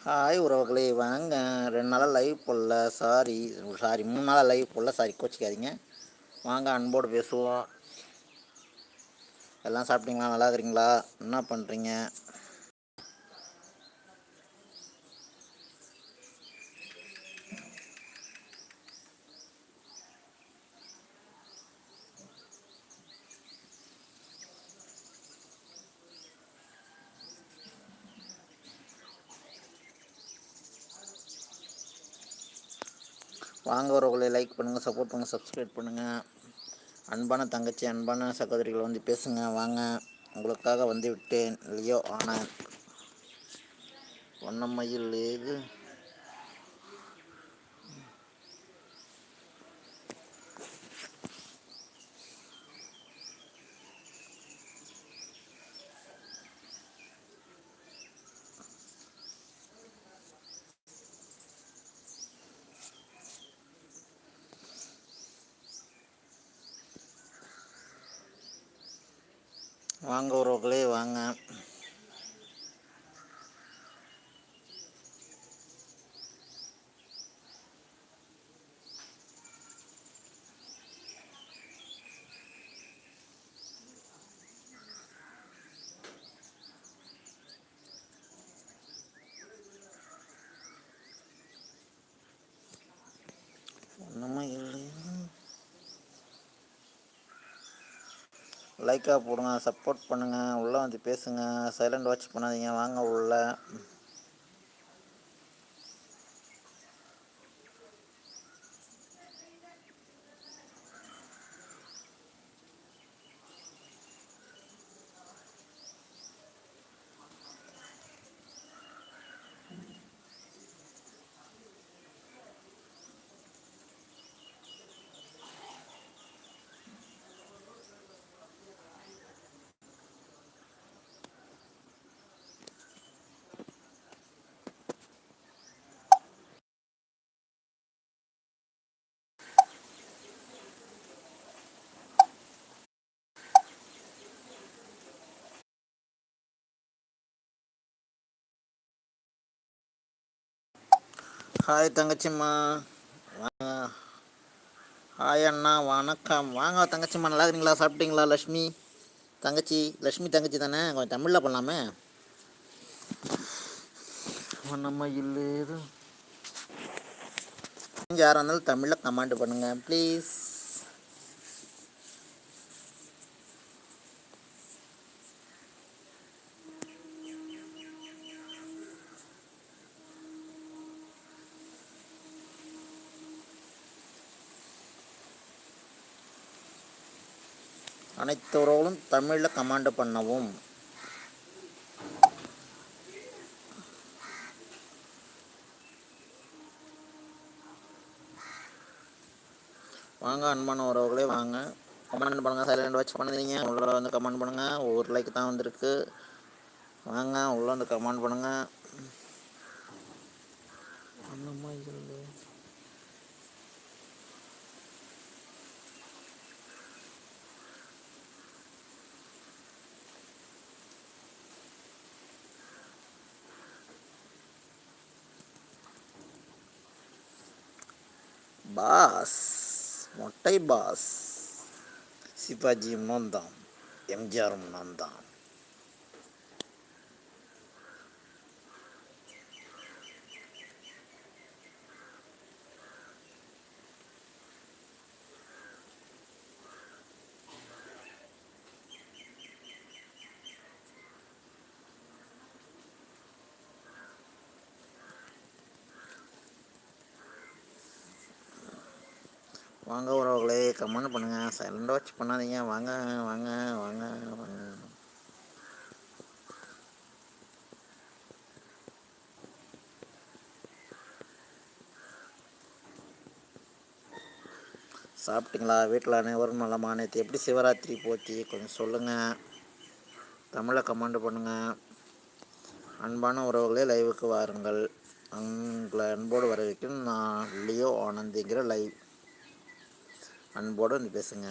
Hi உறவுகளே வாங்க ரெண்டு நாளாக லைவ் போடல. சாரி சாரி மூணு நாளாக லைவ் போடல. சாரி கோச்சிக்காதீங்க. வாங்க அன்போடு பேசுவோம். எல்லாம் சாப்பிட்டீங்களா? நல்லா இருக்கிறீங்களா? என்ன பண்ணுறீங்க வாங்க உறவுகளை லைக் பண்ணுங்கள் சப்போர்ட் பண்ணுங்கள் சப்ஸ்கிரைப் பண்ணுங்கள் அன்பான தங்கச்சி அன்பான சகோதரிகள் வந்து பேசுங்க வாங்க. உங்களுக்காக வந்து விட்டேன் இல்லையோ ஆனந்த் வண்ணமயில் ஏது? வாங்க உறவுகளே வாங்க ஒன்றுமே இல்லையா லைக்காக போடுங்க சப்போர்ட் பண்ணுங்கள் உள்ளே வந்து பேசுங்க சைலண்ட் வாட்ச் பண்ணாதீங்க வாங்க உள்ள. ஹாய் தங்கச்சிம்மா. வாங்க. ஹாய் அண்ணா. வணக்கம். வாங்க தங்கச்சிம்மா. நல்லா இருக்கிறீங்களா சாப்பிட்டீங்களா லக்ஷ்மி? தங்கச்சி லக்ஷ்மி தங்கச்சி தானே? கொஞ்சம் தமிழில் பண்ணலாமே. நம்ம இல்லை யாராக இருந்தாலும் தமிழில் கமாண்ட் பண்ணுங்கள் ப்ளீஸ் அனைத்து உறவுகளும் தமிழில் கமாண்ட் பண்ணவும். வாங்க அன்பான உறவுகளே வாங்க. கமெண்ட் பண்ணுங்கள் சைலண்ட் வச்சு பண்ணுறீங்க உள்ள வந்து கமெண்ட் பண்ணுங்கள் ஒவ்வொரு லைக் தான் வந்திருக்கு. வாங்க உள்ளே வந்து கமெண்ட் பண்ணுங்கள் பாஸ் மொட்டை பாஸ். சிவாஜியும் நான் தான் எம்ஜிஆரும் நான் தான். வாங்க உறவுகளே கமெண்ட் பண்ணுங்கள் சைலண்ட் வாட்ச் பண்ணாதீங்க. வாங்க வாங்க வாங்க வாங்க. சாப்பிட்டீங்களா? வீட்டில் அனைவரும் நலமா? நேற்று எப்படி சிவராத்திரி போச்சு? கொஞ்சம் சொல்லுங்கள் தமிழை கமெண்ட் பண்ணுங்கள் அன்பான உறவுகளே லைவுக்கு வாருங்கள். உங்களை அன்போடு வரவேற்கும் நான் லியோ ஆனந்திங்கிற லைவ் அன்போடு வந்து பேசுங்க.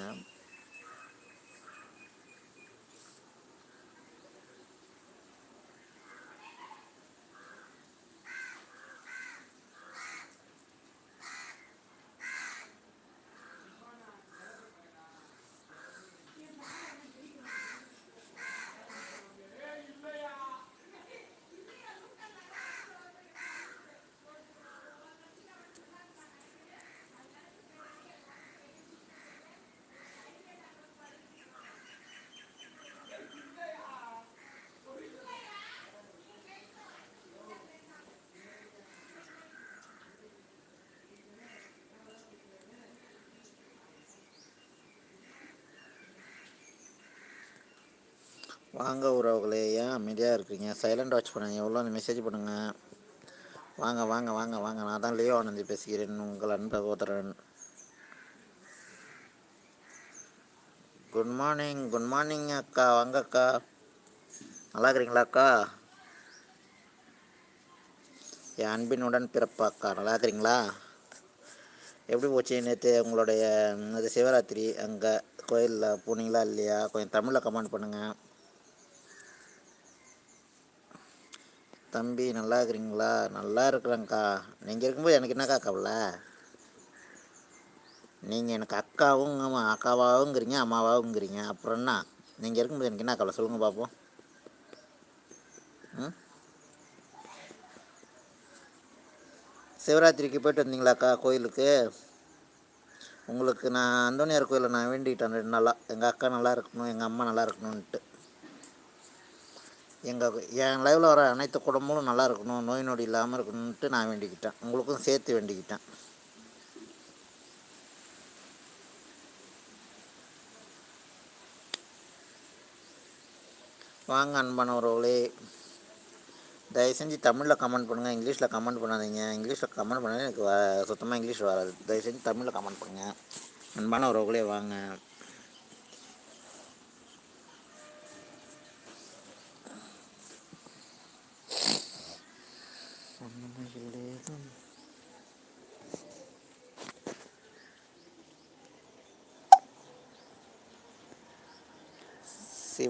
வாங்க உறவுகளே ஏன் அமைதியாக இருக்கீங்க? சைலண்ட் வாட்ச் பண்ணுங்கள் எவ்வளோ மெசேஜ் பண்ணுங்கள் வாங்க வாங்க வாங்க வாங்க. நான் தான் லியோ ஆனந்தி பேசுகிறேன். உங்கள் அன்பகோதரன் குட் மார்னிங் குட் மார்னிங் அக்கா. வாங்க அக்கா. நல்லா இருக்கிறீங்களா அக்கா? என் அன்பினுடன் பிறப்பாக்கா நல்லா இருக்கிறீங்களா? எப்படி போச்சு நேற்று உங்களுடைய அது சிவராத்திரி? அங்கே கோயிலில் போனீங்களா இல்லையா? கொஞ்சம் தமிழில் கமெண்ட் பண்ணுங்கள் தம்பி நல்லா இருக்கிறீங்களா? நல்லா இருக்கிறேங்க்கா நீங்கள் இருக்கும்போது எனக்கு என்னக்கா கவலை? நீங்கள் எனக்கு அக்காவும் ஆமா, அக்காவாவுங்கிறீங்க அம்மாவாவுங்கிறீங்க. அப்புறம் என்ன? நீங்கள் இருக்கும்போது எனக்கு என்ன கவலை? சொல்லுங்கள் பார்ப்போம் ம்? சிவராத்திரிக்கு போயிட்டு வந்தீங்களாக்கா கோயிலுக்கு? உங்களுக்கு நான் அந்தோனியார் கோயிலில் நான் வேண்டிக்கிட்டேன் ரெண்டு நாளாக எங்கள் அக்கா நல்லா இருக்கணும் எங்கள் அம்மா நல்லா இருக்கணும்ன்ட்டு. எங்கள் என் லைவில் வர அனைத்து குடும்பமும் நல்லா இருக்கணும் நோய் நொடி இல்லாமல் இருக்கணும்ன்ட்டு நான் வேண்டிக்கிட்டேன். உங்களுக்கும் சேர்த்து வேண்டிக்கிட்டேன். வாங்க அன்பானவர்களே தயவு செஞ்சு தமிழில் கமெண்ட் பண்ணுங்கள் இங்கிலீஷில் கமெண்ட் பண்ணாதீங்க. இங்கிலீஷில் கமெண்ட் பண்ணாலே எனக்கு சுத்தமாக இங்கிலீஷ் வராது. தயவு செஞ்சு தமிழில் கமெண்ட் பண்ணுங்கள் அன்பான உறவுகளே வாங்க.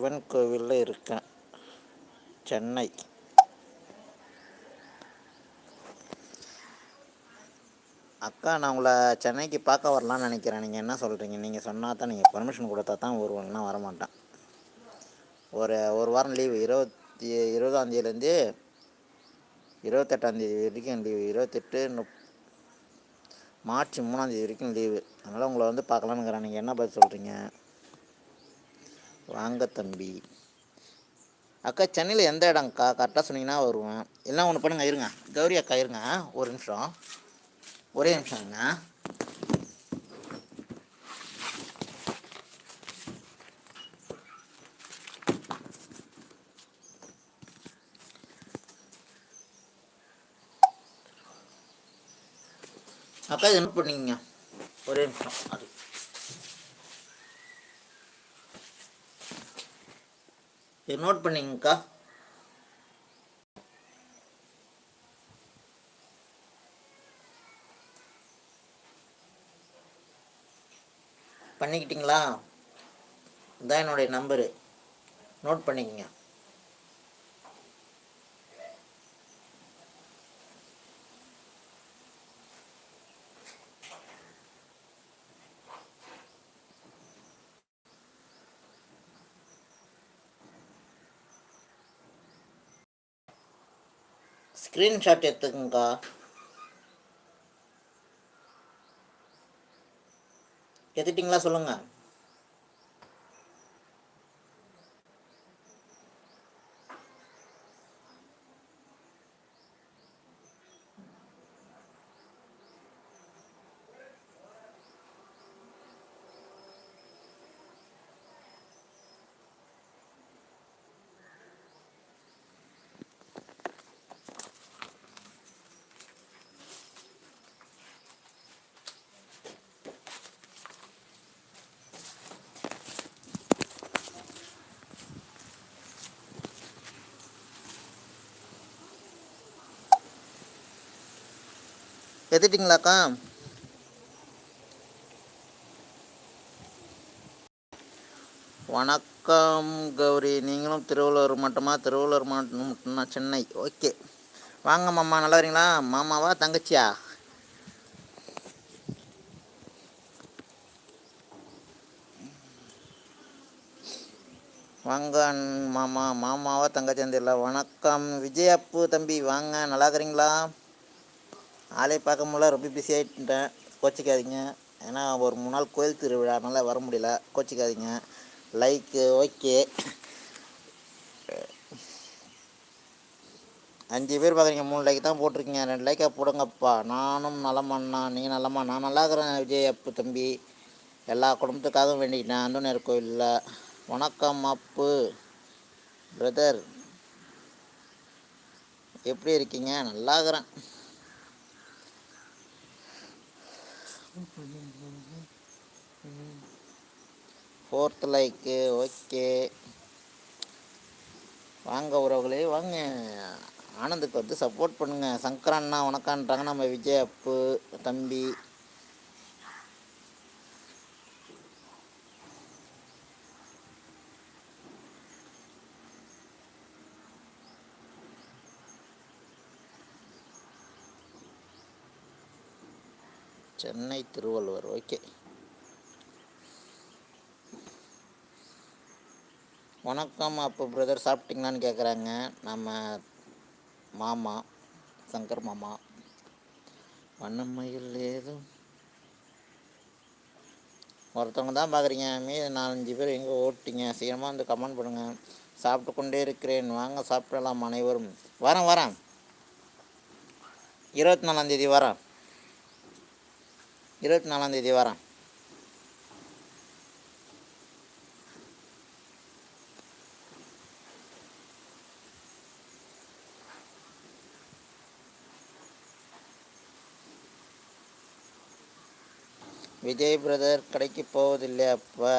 சிவன் கோவிலில் இருக்கேன். சென்னை. அக்கா நான் உங்களை சென்னைக்கு பார்க்க வரலான்னு நினைக்கிறேன். நீங்கள் என்ன சொல்கிறீங்க நீங்கள் சொன்னால் தான் நீங்கள் பர்மிஷன் கொடுத்தா தான் வருவேன்னா வரமாட்டேன். ஒரு ஒரு வாரம் லீவு இருபத்தி இருபதாந்தேதியிலேருந்து இருபத்தெட்டாந்தேதி வரைக்கும் லீவு இருபத்தெட்டு முப் மார்ச் மூணாந்தேதி வரைக்கும் லீவு அதனால் உங்களை வந்து பார்க்கலான்னுங்கிறேன் நீங்கள் என்ன பதில் சொல்கிறீங்க வாங்க தம்பி. அக்கா சென்னையில் எந்த இடங்க்கா கரெக்டாக சொன்னீங்கன்னா வருவேன் எல்லாம் ஒன்று பண்ணுங்க இருங்க. கௌரி அக்கா இருங்க. ஒரு நிமிஷம். ஒரே நிமிஷங்க அக்கா இது என்ன பண்ணீங்க ஒரே நிமிஷம். அது. இது நோட் பண்ணிங்கக்கா பண்ணிக்கிட்டிங்களா? இதான் என்னுடைய நம்பரு நோட் பண்ணிக்கங்க. ஸ்க்ரீன்ஷாட் எடுத்துக்கங்கக்கா எடுத்துட்டிங்களா சொல்லுங்கள் எடுத்துட்டிங்களாக்கா வணக்கம் கௌரி. நீங்களும் திருவள்ளூர் மட்டுமா? திருவள்ளூர் மாவட்டம் சென்னை. ஓகே. வாங்க மாமா. நல்லா வரீங்களா மாமாவா தங்கச்சியா? வாங்க மாமா. மாமாவா தங்கச்சி தெரியல வணக்கம். விஜய் அப்பு தம்பி வாங்க. நல்லா இருக்கிறீங்களா? ஆளே பார்க்க முடியல ரொம்ப பிஸி ஆகிட்டேன் கோச்சிக்காதீங்க. ஏன்னா ஒரு மூணு நாள் கோயில் திருவிழானால வர முடியல. கோச்சிக்காதீங்க. லைக்கு ஓகே அஞ்சு பேர் பார்க்குறீங்க. மூணு லைக் தான் போட்டிருக்கீங்க. ரெண்டு லைக்காக போடுங்கப்பா. நானும் நலமண்ணா நீங்கள் நலமா? நான் நல்லா இருக்கிறேன் விஜய் அப்பு தம்பி. எல்லா குடும்பத்துக்காகவும் வேண்டிக்கிட்டேன். அந்தோனியார் கோயிலில். வணக்கம் அப்பு பிரதர் எப்படி இருக்கீங்க? நல்லா இருக்கிறேன். ஃபோர்த் லைக்கு ஓகே வாங்க உறவுகளே வாங்க. ஆனந்துக்கு வந்து சப்போர்ட் பண்ணுங்கள் சங்கர் உனக்கான்றாங்க. நம்ம விஜய் அப்பு தம்பி. சென்னை திருவள்ளுவர். ஓகே வணக்கம் அப்போ பிரதர் சாப்பிட்டீங்களான்னு கேட்குறாங்க நம்ம மாமா சங்கர் மாமா. வண்ணமயில் ஏதும்? ஒருத்தவங்க தான் பார்க்குறீங்க மீது நாலஞ்சு பேர் எங்கே ஓட்டிங்க? சீக்கிரமாக வந்து கமெண்ட் பண்ணுங்கள் சாப்பிட்டு கொண்டே இருக்கிறேன். வாங்க சாப்பிடலாம் அனைவரும். வரேன் வரேன். இருபத்தி நாலாந்தேதி வரேன். இருபத்தி நாலாந்தேதி வரேன் விஜய் பிரதர் கடைக்கு போவதில்லை அப்போ.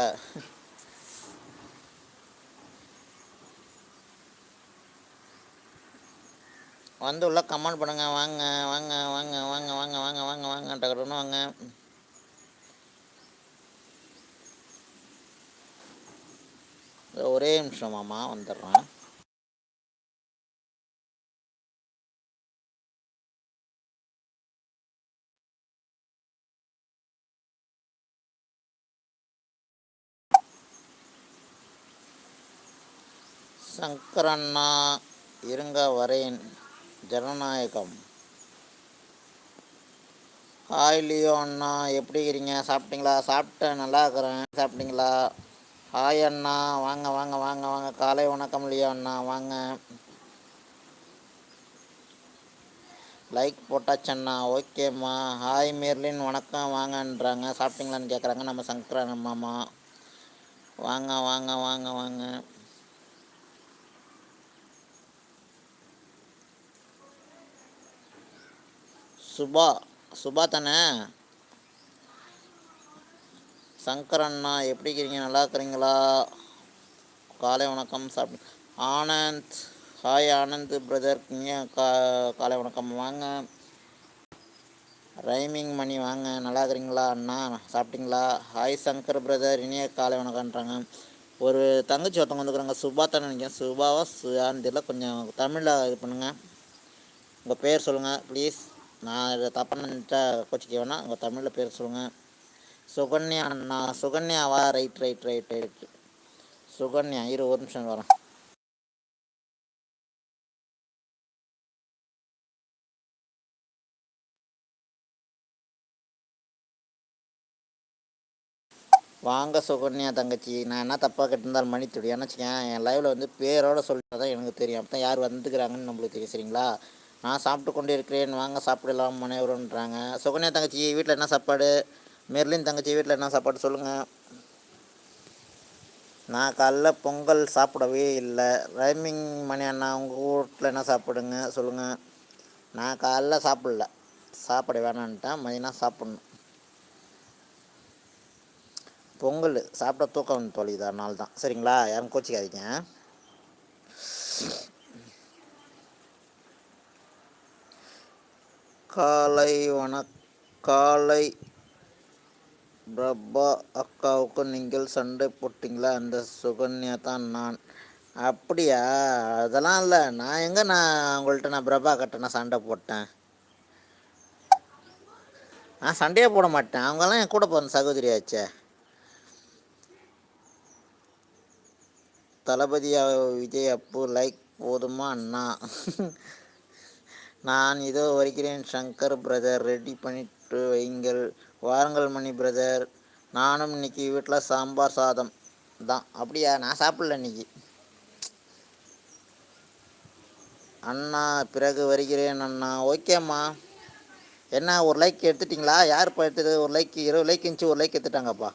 வந்து உள்ள கமெண்ட் பண்ணுங்க வாங்க வாங்க வாங்க வாங்க வாங்க வாங்க வாங்க வாங்க டக்குன்னு வாங்க. ஒரே நிமிஷம் மாமா வந்துடுறேன். சங்கரண்ணா இருங்க வரேன். ஜனநாயகம். ஹாய் லியோ அண்ணா. எப்படி இருக்கிறீங்க சாப்பிட்டீங்களா? சாப்பிட்டேன். நல்லா இருக்கிறேன். சாப்பிட்டீங்களா? ஹாய் அண்ணா. வாங்க வாங்க வாங்க வாங்க. காலை வணக்கம் லியோ அண்ணா. வாங்க. லைக் போட்டாச்சண்ணா ஓகேம்மா ஹாய் மேர்லின் வணக்கம். வாங்கன்றாங்க. சாப்பிட்டீங்களான்னு கேட்குறாங்க நம்ம சங்கரன் மாமா வாங்க வாங்க வாங்க வாங்க. சுபா சுபா தானே? சங்கர் அண்ணா எப்படி இருக்கிறீங்க நல்லா இருக்கிறீங்களா? காலை வணக்கம் சாப்பிடு ஆனந்த். ஹாய் ஆனந்த் பிரதர் இங்கே கா காலை வணக்கம். வாங்க. ரைமிங் மணி வாங்க. நல்லா இருக்கிறீங்களா அண்ணா? சாப்பிட்டீங்களா? ஹாய் சங்கர் பிரதர் இனிய காலை வணக்கம்ன்றாங்க. ஒரு தங்கச்சி ஒருத்தவங்க வந்துக்கிறாங்க சுபா தானே நினைக்கிறேன். சுபாவா சுயான்னு கொஞ்சம் தமிழில் இது பண்ணுங்கள் உங்கள் பேர் சொல்லுங்கள் ப்ளீஸ் நான் இதை தப்பாக நினச்சா கோச்சிக்க வேணாம். உங்கள் தமிழில் பேர் சொல்லுங்கள் சுகன்யா அண்ணா சுகன்யாவா? Right right right right Sukanya இரு ஒரு நிமிஷம் வரேன். வாங்க சுகன்யா தங்கச்சி. நான் என்ன தப்பாக கட்டிருந்தாலும் மன்னித்துடு ஏன்னா வச்சுக்கேன் என் லைவில் வந்து பேரோட சொல்லிட்டு தான் எனக்கு தெரியும். அப்போ தான் யார் வந்துக்கிறாங்கன்னு நம்மளுக்கு தெரியும் சரிங்களா? நான் சாப்பிட்டு கொண்டு இருக்கிறேன் வாங்க சாப்பிடலாம் மனைவருன்றாங்க. சுகன்யா தங்கச்சி வீட்டில் என்ன சாப்பாடு? மெர்லின் தங்கச்சி வீட்டில் என்ன சாப்பாடு சொல்லுங்கள் நான் காலைல பொங்கல் சாப்பிடவே இல்லை. ரைமிங் மணி அண்ணா உங்கள் வீட்டில் என்ன சாப்பிடுங்க? சொல்லுங்கள் நான் காலைல சாப்பிடல. சாப்பிட வேணான்ட்டேன் மதியம் சாப்பிட்ணும். பொங்கல் சாப்பிட்டா தூக்கம் வந்து தொலையுது அதனால தான் சரிங்களா? யாரும் கோச்சிக்காதீங்க. காலை வணக் காலை பிரபா அக்காவுக்கு நீங்கள் சண்டை போட்டிங்களா? அந்த சுகன்யா தான் நான். அப்படியா? அதெல்லாம் இல்லை. நான் எங்கே நான் அவங்கள்ட்ட நான் பிரபா கிட்ட நான் சண்டை போட்டேன். நான் சண்டையே போட மாட்டேன். அவங்கெல்லாம் என் கூட பிறந்த சகோதரியாச்சே தளபதியா விஜய் அப்பு லைக் போதுமா அண்ணா? நான் இதோ வருகிறேன் சங்கர் பிரதர் ரெடி பண்ணிட்டு வைங்கள். வாருங்கள் மணி பிரதர் நானும் இன்னைக்கு வீட்டில் சாம்பார் சாதம் தான். அப்படியா? நான் சாப்பிடல இன்னைக்கு. அண்ணா பிறகு வருகிறேன் அண்ணா. ஓகேம்மா என்ன ஒரு லைக் எடுத்துட்டிங்களா? யார் இப்போ எடுத்தது? ஒரு லைக் இருபது லைக் இருந்துச்சு ஒரு லைக் எடுத்துட்டாங்கப்பா.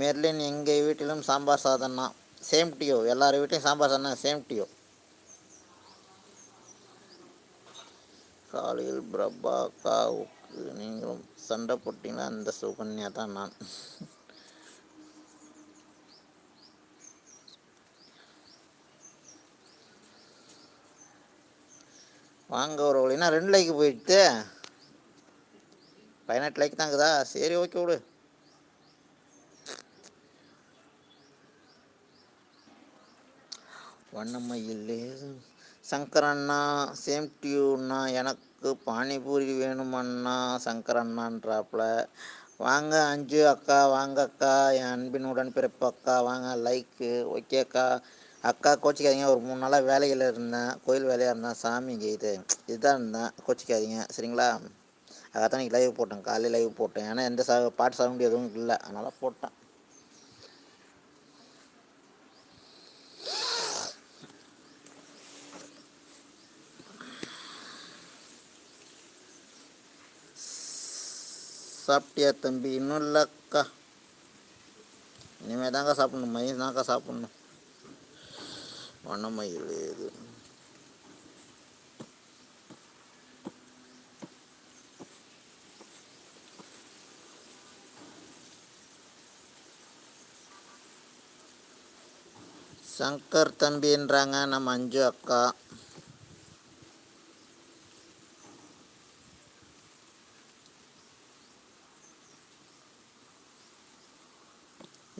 மெர்லின் எங்கள் வீட்டிலும் சாம்பார் சாதம் தான் சேம் டியோ எல்லார் வீட்லையும் சாம்பார் சொன்னால் சேம் டியோ காலையில் பிரபாகாவுக்கு நீங்களும் சண்டை போட்டீங்கன்னா அந்த சுகன்யா தான் நான். வாங்க ஒரு வழினா ரெண்டு லைக்கு போயிடுத்து பதினெட்டு லைக் தாங்குதா சரி ஓகே விடு. வண்ணமயில் சங்கரண்ணா சேம் டியூண்ணா எனக்கு பானிபூரி வேணுமண்ணா சங்கரண்ணான்றாப்புல. வாங்க அஞ்சு அக்கா வாங்க அக்கா என் அன்பின் உடன் பிறப்பு அக்கா வாங்க லைக்கு ஓகே அக்கா. அக்கா கோச்சிக்காதீங்க ஒரு மூணு நாளாக வேலையில் இருந்தேன். கோயில் வேலையாக இருந்தேன் சாமி இது இதுதான் இருந்தேன். கோச்சிக்காதீங்க சரிங்களா? அதான் இன்னைக்கு லைவ் போட்டேன் காலையில் லைவ் போட்டேன். ஏன்னா எந்த சா பாட்டு சவுண்டு எதுவும் இல்லை. அதனால் போட்டேன். சாப்பிட்டியா தம்பி இன்னும் இல்லைக்கா இனிமேல் தாங்க சாப்பிட்ணும் மயில் தாங்க சாப்பிட்ணும் வண்ணமயில் இது சங்கர் தம்பின்றாங்க நம்ம அஞ்சு அக்கா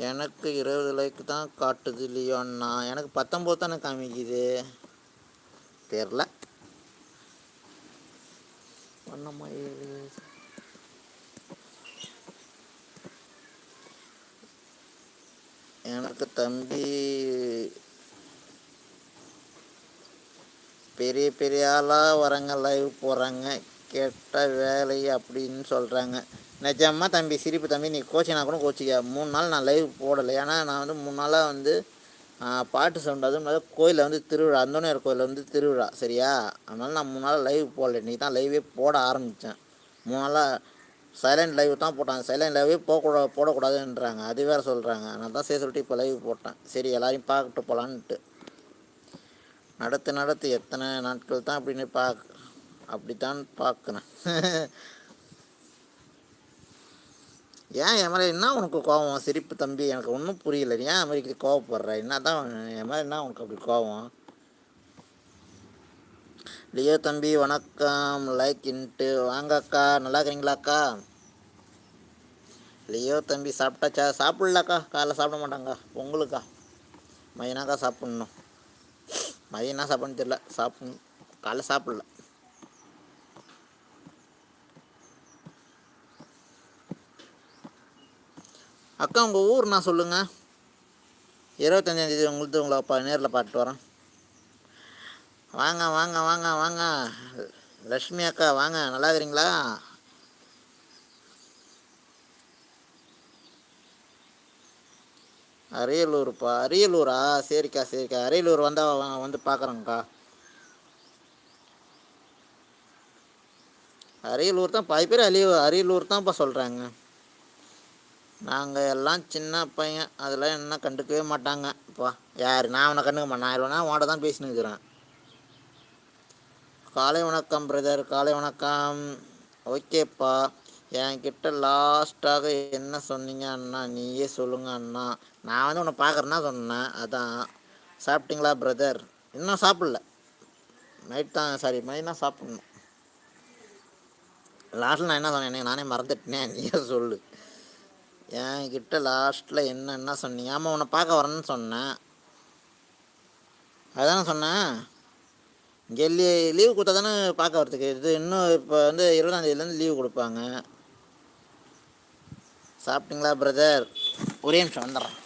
எனக்கு இருபது லைக் தான் காட்டுது இல்லையோண்ணா எனக்கு பத்தொம்போது தானே காமிக்குது. தெரில. எனக்கு தம்பி பெரிய பெரிய ஆளாக வரங்க லைவ் போகிறாங்க கெட்ட வேலை அப்படின்னு சொல்கிறாங்க நிஜமாக தம்பி சிரிப்பு தம்பி நீ கோச்சினா கூட கோச்சிக்க மூணு நாள் நான் லைவ் போடலை. ஏன்னா நான் வந்து மூணு நாளாக வந்து பாட்டு சவுண்ட் அதுவும் இல்லாத கோயிலில் வந்து திருவிழா அந்தோனியார் கோயிலில் வந்து திருவிழா சரியா? அதனால் நான் மூணு நாள் லைவ் போடல. நீ தான் லைவே போட ஆரம்பித்தேன் மூணு நாளாக சைலண்ட் லைவ் தான் போட்டாங்க. சைலண்ட் லைவே போகக்கூடா போடக்கூடாதுன்றாங்க. அது வேறு சொல்கிறாங்க நான் தான் சரி சொல்லிட்டு இப்போ லைவ் போட்டேன். சரி எல்லாரையும் பார்க்கட்டு போகலான்ட்டு நடத்து நடத்து. எத்தனை நாட்கள் தான் அப்படின்னு பார்க்க அப்படித்தான் பார்க்குறேன். ஏன் என் மேலே என்ன உனக்கு கோவம்? சிரிப்பு தம்பி எனக்கு ஒன்றும் புரியல. நீ ஏன் அமெரிக்கா மாதிரி கோவப்படுற? என்ன தான் என் மேலே என்ன உனக்கு அப்படி கோவம்? லியோ தம்பி வணக்கம். லைக் இன்ட்டு வாங்க அக்கா நல்லா இருக்கிறீங்களாக்கா? லியோ தம்பி சாப்பிட்டாச்சா? சாப்பிட்லக்கா. காலைல சாப்பிட மாட்டாங்க. உங்களுக்கா? மதியனாக்கா சாப்பிட்ணும். மதியம் என்ன சாப்பிட்ணுன்னு தெரியல. சாப்பிட்ணும். காலைல சாப்பிட்ல. அக்கா உங்கள் ஊர் நான் சொல்லுங்கள் இருபத்தஞ்சாந்தேதி உங்களுக்கு உங்களை பா நேரில் பார்த்துட்டு வரேன். வாங்க வாங்க வாங்க வாங்க. லக்ஷ்மி அக்கா வாங்க. நல்லா இருக்கிறீங்களா? அரியலூர்ப்பா. அரியலூரா? சரிக்கா சரிக்கா. அரியலூர் வந்தால் வந்து பார்க்குறேங்க்கா அரியலூர் தான் பாதி பேர் அரிய அரியலூர் தான்ப்பா சொல்கிறாங்க நாங்கள் எல்லாம் சின்ன பையன். அதெல்லாம் என்ன கண்டுக்கவே மாட்டாங்க. இப்போ யார்? நான் அவனை கண்டுக்க மாட்டேன். நான் இல்லைனா உன்கிட்ட தான் பேசினுக்கிறேன் காலை வணக்கம் பிரதர் காலை வணக்கம். ஓகேப்பா என்கிட்ட லாஸ்ட்டாக என்ன சொன்னீங்க அண்ணா? நீயே சொல்லுங்க அண்ணா. நான் வந்து உன்னை பார்க்குறேன்னா சொன்னேன். அதான். சாப்பிட்டீங்களா பிரதர் இன்னும் சாப்பிடல. நைட் தான் சாரி மதியம் தான் சாப்பிட்ணும். லாஸ்ட்டில் நான் என்ன சொன்னேன்? நானே மறந்துட்டேனே. நீயே சொல்லு. என்கிட்ட லாஸ்ட்டில் என்னென்ன சொன்னீங்க? ஆமாம் உன்னை பார்க்க வரேன்னு சொன்னேன். அதுதானே சொன்னேன். இங்கே லீ லீவு கொடுத்தா தானே பார்க்க வரதுக்கு? இது இன்னும் இப்போ வந்து இருபதாந்தேதியிலேருந்து லீவு கொடுப்பாங்க. சாப்பிட்டீங்களா பிரதர் ஒரே நிமிஷம் வந்துடுறேன்.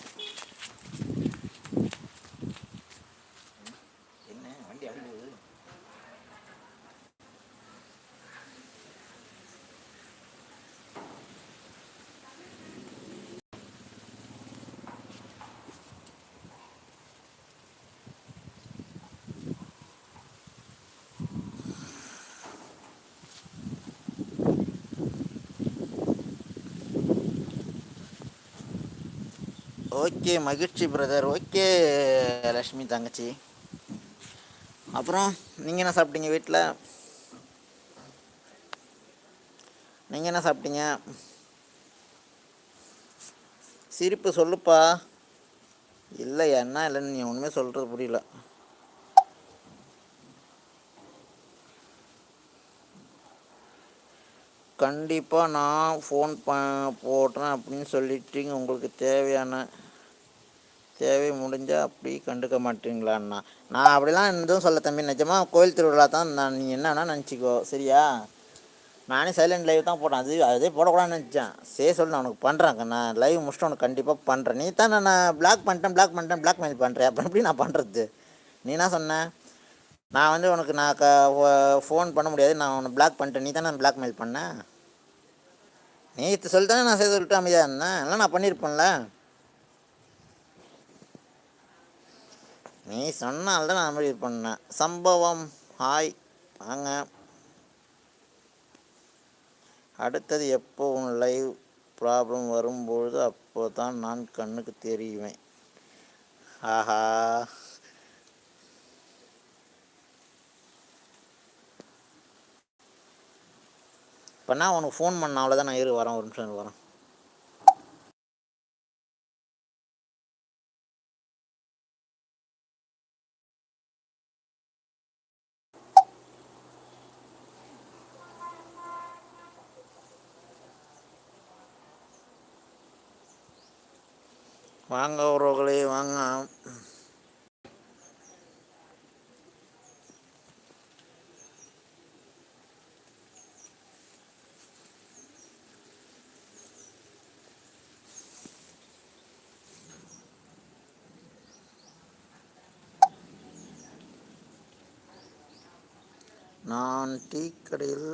ஓகே மகிழ்ச்சி பிரதர் ஓகே லக்ஷ்மி தங்கச்சி. அப்புறம் நீங்கள் என்ன சாப்பிட்டீங்க வீட்டில் நீங்கள் என்ன சாப்பிட்டீங்க? சிரிப்பு சொல்லுப்பா. இல்லை என்ன இல்லைன்னு நீ ஒன்றுமே சொல்கிறது புரியல. கண்டிப்பாக நான் ஃபோன் ப போடுறேன் அப்படின்னு சொல்லிட்டு உங்களுக்கு தேவையான தேவை முடிஞ்சால் அப்படி கண்டுக்க மாட்டீங்களான்னா நான் அப்படிலாம் எதுவும் சொல்ல தம்பி. நிஜமாக கோயில் திருவிழா தான் நான் நீ என்னன்னா நினச்சிக்கோ. சரியா? நானே சைலண்ட் லைவ் தான் போட்டேன். அது அதே போடக்கூடாதுன்னு நினச்சேன். சரி சொல்லு நான் உனக்கு பண்ணுறேன் நான் லைவ் முடிச்சுட்டு உனக்கு கண்டிப்பாக பண்ணுறேன் நீ தான் நான் பிளாக் பண்ணிட்டேன் பிளாக் பண்ணிட்டேன் பிளாக் மெயில் பண்ணுறேன் அப்புறம் எப்படி நான் பண்ணுறது நீ என்ன சொன்னேன் நான் வந்து உனக்கு நான் க ஃபோன் பண்ண முடியாது. நான் உன்னை பிளாக் பண்ணிட்டேன். நீ தானே பிளாக் மெயில் பண்ணேன் நீ இது சொல்லிட்டானே நான் செய்து சொல்லிட்டு அமைதியாக இருந்தேன். இல்லை நான் பண்ணியிருப்பேன்ல. நீ சொன்னால் தான் நான் மாதிரி பண்ணேன். சம்பவம். ஹாய். வாங்க. அடுத்தது எப்போ உன் லைவ் ப்ராப்ளம் வரும்பொழுது அப்போ தான் நான் கண்ணுக்கு தெரியுவேன் ஆஹா. இப்போ நான் உனக்கு ஃபோன் பண்ண அவ்வளோதான் நான் இரு வரேன் ஒரு நிமிஷம் வரேன். வாங்க உறவுகளே வாங்க. நான் டீ கடையில்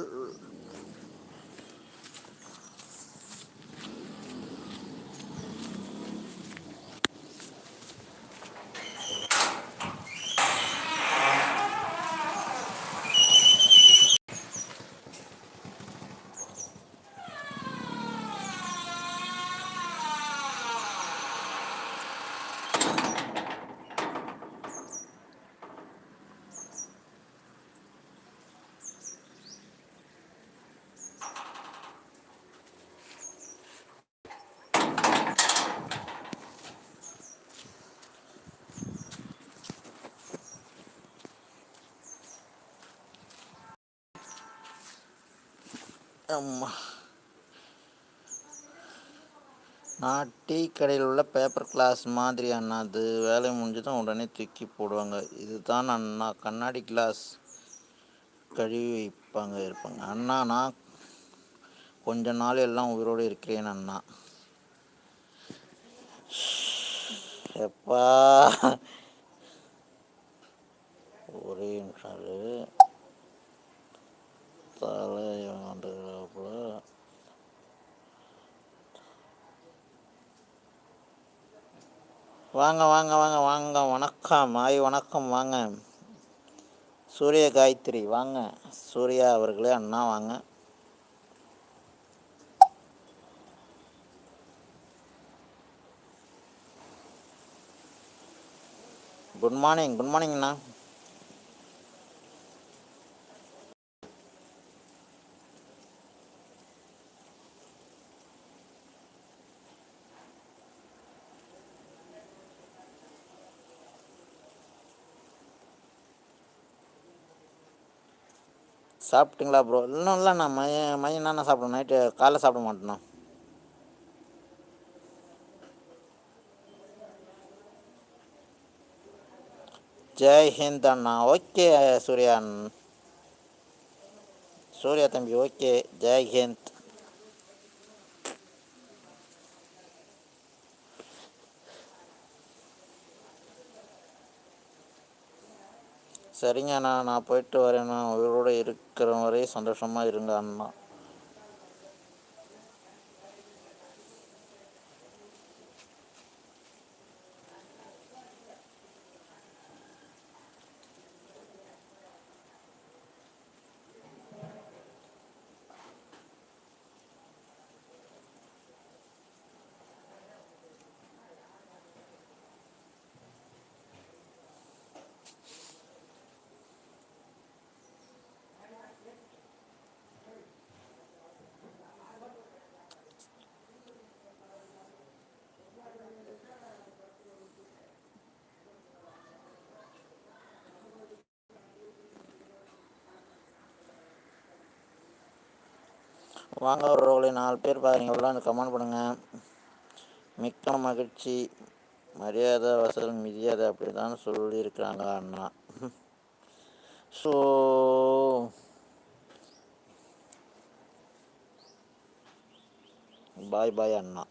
அம்மா. நான் டீ கடையில் உள்ள பேப்பர் கிளாஸ் மாதிரி அண்ணா அது வேலை முடிஞ்சதும் உடனே தூக்கி போடுவாங்க. இதுதான் அண்ணா கண்ணாடி கிளாஸ் கழுவி வைப்பாங்க இருப்பாங்க. அண்ணா நான் கொஞ்ச நாள் எல்லாம் உயிரோடு இருக்கிறேன் அண்ணா. எப்பா. ஒரே நிமிஷம் இரு. தலை வந்துக்கிறாப்புல வாங்க வாங்க வாங்க வாங்க. வணக்கம். ஆய் வணக்கம். வாங்க. சூரிய காயத்ரி. வாங்க. சூர்யா அவர்களே அண்ணா வாங்க. Good morning. குட் மார்னிங் சாப்பிட்டீங்களா ப்ரோ இன்னும் இல்லைண்ணா நான் மதியம் மதியம் என்ன நைட்டு காலைல சாப்பிட மாட்டேண்ணா. ஜெய் ஹிந்த் அண்ணா. ஓகே சூர்யா சூர்யா தம்பி ஓகே. ஜெய் சரிங்க அண்ணா நான் போயிட்டு வரேண்ணா உயிரோடு இருக்கிற வரையும் சந்தோஷமாக இருங்க அண்ணா. வாங்க உறவுகளை நாலு பேர் பாருங்க எவ்வளோன்னு கமெண்ட் பண்ணுங்கள் மிக்க மகிழ்ச்சி. மரியாதை வசல் மிதியாதை அப்படி தான் சொல்லியிருக்கிறாங்க அண்ணா? ஸோ பாய் பாய் அண்ணா.